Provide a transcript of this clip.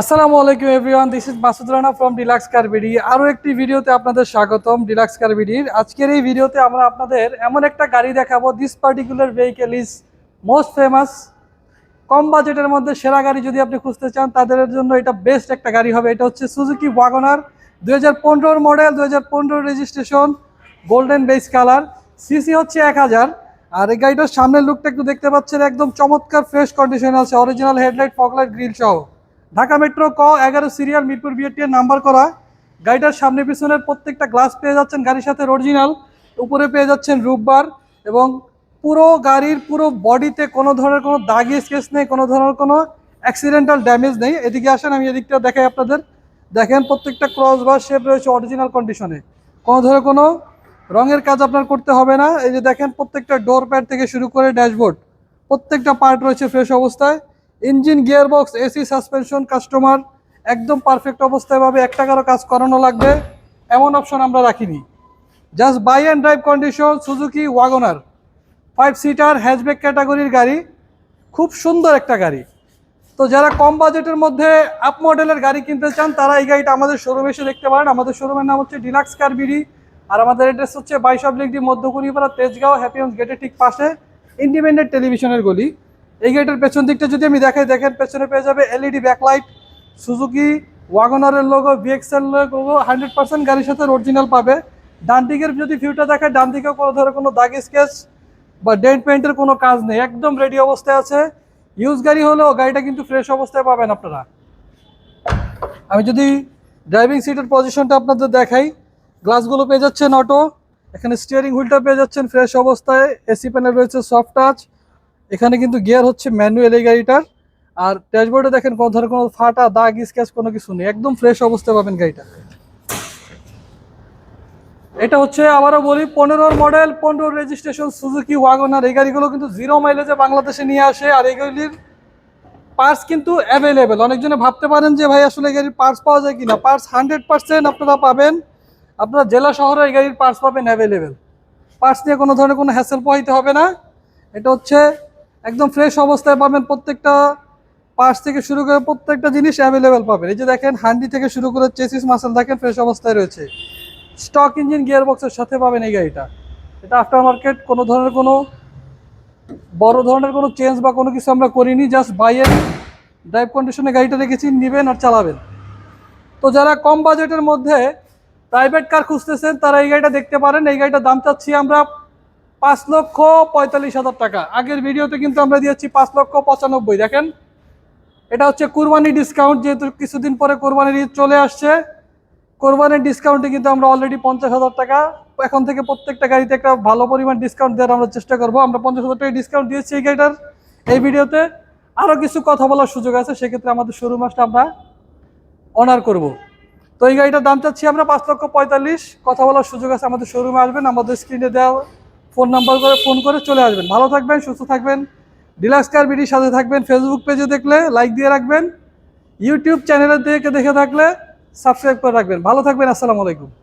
আসসালামু আলাইকুম everyone this is Masud Rana from deluxe car BD আরও একটি ভিডিওতে আপনাদের স্বাগতম ডিলাক্স কারবিডির আজকের এই ভিডিওতে আমরা আপনাদের এমন একটা গাড়ি দেখাবো this particular vehicle is most famous কম বাজেটের মধ্যে সেরা গাড়ি যদি আপনি খুঁজতে চান, তাদের জন্য এটা বেস্ট একটা গাড়ি হবে। এটা হচ্ছে সুজুকি ওয়াগনার দু হাজার মডেল দু হাজার registration golden base colour CC হচ্ছে এক হাজার। আর এই গাড়িটার সামনের লুকটা একটু দেখতে পাচ্ছেন, একদম চমৎকার ফ্রেশ কন্ডিশন আছে অরিজিনাল হেডলাইট ফগলাইট গ্রিল সহ। ঢাকা মেট্রো ক এগারো সিরিয়াল মিরপুর বিএটি এর নাম্বার করা। গাড়িটার সামনে পিছনের প্রত্যেকটা গ্লাস পেয়ে যাচ্ছেন গাড়ির সাথে অরিজিনাল উপরে পেয়ে যাচ্ছেন রূপবার এবং পুরো গাড়ির পুরো বডিতে কোনো ধরনের কোনো দাগি স্কেচ নেই, কোনো ধরনের কোনো অ্যাক্সিডেন্টাল ড্যামেজ নেই। এদিকে আসেন, আমি এদিকটা দেখাই আপনাদের। দেখেন প্রত্যেকটা ক্রস বা শেপ রয়েছে অরিজিনাল কন্ডিশনে কোনো ধরনের কোনো রঙের কাজ আপনার করতে হবে না। এই যে দেখেন প্রত্যেকটা ডোর প্যাড থেকে শুরু করে ড্যাশবোর্ড প্রত্যেকটা পার্ট রয়েছে ফ্রেশ অবস্থায়। Engine gear box AC, suspension, customer, একদম পারফেক্ট অবস্থায় পাবে এক টাকারও কাজ করানো লাগবে। এমন অপশন আমরা রাখিনি। Just buy and drive condition Suzuki wagon R five seater hatchback ক্যাটাগরির গাড়ি। খুব সুন্দর একটা গাড়ি। তো যারা কম বাজেটের মধ্যে আপ মডেলের গাড়ি কিনতে চান, তারা এই গাড়িটা আমাদের শোরুমে এসে দেখতে পারেন। আমাদের শোরুমের নাম হচ্ছে ডিলাক্স কারবিডি আর আমাদের অ্যাড্রেস হচ্ছে বাইশ বাইশব লিঙ্কটি মধ্যকুড়িপাড়া তেজগাঁও হ্যাপিগঞ্জ গেটের ঠিক পাশে। ইন্ডিপেন্ডেন্ট টেলিভিশনের গলি। এই গাড়িটার পেছন দিকটা যদি আমি দেখাই, দেখেন পেছনে পেয়ে যাবে LED backlight Suzuki ওয়াগনারের logo VXL logo hundred percent গাড়ির সাথে অরিজিনাল পাবে। ডান দিকের যদি ভিউটা দেখায়, ডান দিকেও কোনো ধরো কোনো দাগ স্কেচ বা ডেন্ট পেন্টের কোনো কাজ নেই, একদম রেডি অবস্থায় আছে। ইউজ গাড়ি হলেও গাড়িটা কিন্তু ফ্রেশ অবস্থায় পাবেন আপনারা। আমি যদি ড্রাইভিং সিটের পজিশনটা আপনাদের দেখাই গ্লাসগুলো পেয়ে যাচ্ছেন অটো এখানে স্টিয়ারিং হুইলটা পেয়ে যাচ্ছেন ফ্রেশ অবস্থায় এসি প্যানেল রয়েছে সফট টাচ এখানে কিন্তু গিয়ার হচ্ছে ম্যানুয়াল এই গাড়িটার। আর ড্যাশবোর্ডে দেখেন কোনো ধরনের কোনো ফাটা, দাগ স্ক্যাচ কোনো কিছু নেই। একদম ফ্রেশ অবস্থায় পাবেন গাড়িটা। এটা হচ্ছে আবারও বলি, পনেরোর মডেল পনেরো রেজিস্ট্রেশন সুজুকি ওয়াগনার এই গাড়িগুলো কিন্তু জিরো মাইলেজে বাংলাদেশে নিয়ে আসে। আর এই গাড়ির পার্টস কিন্তু অ্যাভেলেবেল অনেকজনে ভাবতে পারেন যে ভাই, আসলে এই গাড়ির পার্টস পাওয়া যায় কিনা? পার্টস হান্ড্রেড পার্সেন্ট আপনারা পাবেন। আপনারা জেলা শহরে এই গাড়ির পার্টস পাবেন অ্যাভেলেবেল পার্টস নিয়ে কোনো ধরনের কোনো হ্যাসেল পোহাইতে হবে না। এটা হচ্ছে একদম ফ্রেশ অবস্থায় পাবেন প্রত্যেকটা পার্টস থেকে শুরু করে প্রত্যেকটা জিনিস অ্যাভেলেবেল পাবেন। এই যে দেখেন, হান্ডি থেকে শুরু করে চেসিস মাসেল দেখেন ফ্রেশ অবস্থায় রয়েছে। স্টক ইঞ্জিন গিয়ার বক্সের সাথে পাবেন এই গাড়িটা। এটা আফটার মার্কেট কোনো ধরনের কোনো বড় ধরনের কোনো চেঞ্জ বা কোনো কিছু আমরা করিনি জাস্ট বাইয়ের ড্রাইভ কন্ডিশনে গাড়িটা রেখেছি, নেবেন আর চালাবেন। তো যারা কম বাজেটের মধ্যে প্রাইভেট কার খুঁজতেছেন, তারা এই গাড়িটা দেখতে পারেন। এই গাড়িটার দাম চাচ্ছি আমরা পাঁচ লক্ষ পঁয়তাল্লিশ হাজার টাকা। আগের ভিডিওতে কিন্তু আমরা দিয়েছি পাঁচ লক্ষ পঁচানব্বই, দেখেন? এটা হচ্ছে কুরবানি ডিসকাউন্ট যেহেতু কিছুদিন পরে কোরবানির ঈদ চলে আসছে, কোরবানির ডিসকাউন্টে কিন্তু আমরা অলরেডি পঞ্চাশ হাজার টাকা। এখন থেকে প্রত্যেকটা গাড়িতে একটা ভালো পরিমাণ ডিসকাউন্ট দেওয়ার আমরা চেষ্টা করব। আমরা পঞ্চাশ হাজার টাকা ডিসকাউন্ট দিয়েছি এই গাড়িটার এই ভিডিওতে। আরও কিছু কথা বলার সুযোগ আছে, সেক্ষেত্রে আমাদের শোরুম আসটা আমরা অনার করব। তো এই গাড়িটার দাম চাচ্ছি আমরা পাঁচ লক্ষ পঁয়তাল্লিশ। কথা বলার সুযোগ আছে, আমাদের শোরুমে আসবেন, আমাদের স্ক্রিনে দেওয়া ফোন নাম্বার করে ফোন করে চলে আসবেন। ভালো থাকবেন, সুস্থ থাকবেন। ডিলাক্স কার বিডির সাথে থাকবেন ফেসবুক পেজে দেখলে লাইক দিয়ে রাখবেন। ইউটিউব চ্যানেলের দেখে দেখে থাকলে সাবস্ক্রাইব করে রাখবেন। ভালো থাকবেন, আসসালামু আলাইকুম।